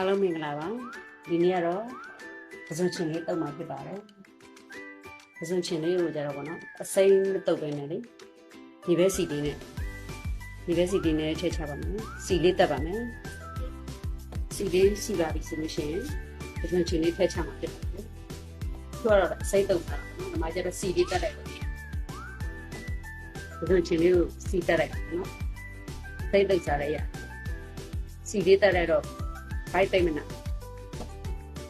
အားလုံးမင်္ဂလာပါဒီနေ့ကတော့ပဇွန်ချင်လေးတုပ်မှာဖြစ်ပါတယ်ပဇွန်ချင်လေးကိုကြတော့ဗောနော်အစိမ်းမတုပ်ပဲနဲ့လေဒီဘက်စီလေးနဲ့ဒီဘက်စီလေးနဲ့ထည့်ချပါမယ်စီလေးတက်ပါမယ်စီလေးစီပါပြီဆိုလို့ရှိရင်ပဇွန်ချင်လေးထည့်ချမှာဖြစ်ပါတယ်သူကတော့အစိမ်းတုပ်တာနော်ဒီမှာကျတော့စီလေးတက်လိုက်ပါမယ်ပဇွန်ချင်လေးကိုစီတက်လိုက်ပါနော်စိတ်တုပ်စားလိုက်ရစီလေးတက်လိုက်တော့ ဘိုက်သိမ့်မနာ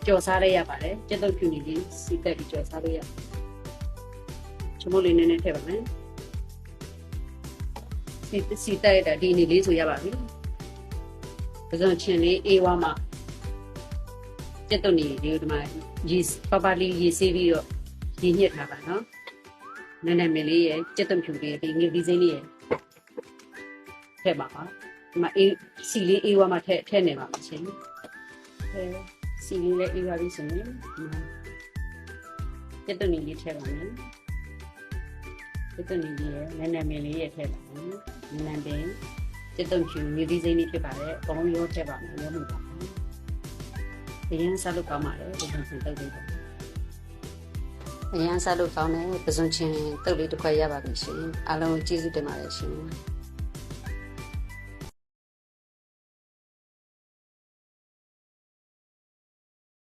ကြော်စားရရပါတယ်ကျက်တော့ဖြူနေလေးစီတက်ပြီးကြော်စားလို့ရချမိုးလေးနည်းနည်းထည့်ပါမယ်စီစီတက်ရတာဒီအနေလေးဆိုရပါပြီပဇွန်ချင်လေးအေးဝါမှာကျက်တော့နေလေးဒီမှာရေပပလေးရေဆေးပြီးတော့ရေညှစ်ထားပါနော်နည်းနည်းမလေးရဲ့ကျက်တော့ဖြူလေးဒီငယ်ဒီစိမ့်လေးရဲ့ထည့်ပါပါဒီမှာအေးစီလေးအေးဝါမှာထည့်ထည့်နေပါမယ်ရှင် အဲစီလေးလေးအေးပါပြီဆိုရင်ကျက်တနီလေးထည့်ပါမယ်ကျက်တနီလေးရဲ့နည်းနည်းမင်းလေးရဲ့ထည့်ပါမယ်နည်းနည်းပင်ကျက်တုံချူမြေသီးစိမ်းလေးဖြစ်ပါတယ်အကုန်ရောထည့်ပါမယ်ရောမှုပါမယ်အရင်စားလို့ကောင်းပါတယ်ပဇွန်ချင်းတုပ်လေးပါအရင်စားလို့ကောင်းတယ်ပဇွန်ချင်းတုပ်လေးတစ်ခွက်ရပါပြီရှင်အားလုံးကျေးဇူးတင်ပါတယ်ရှင်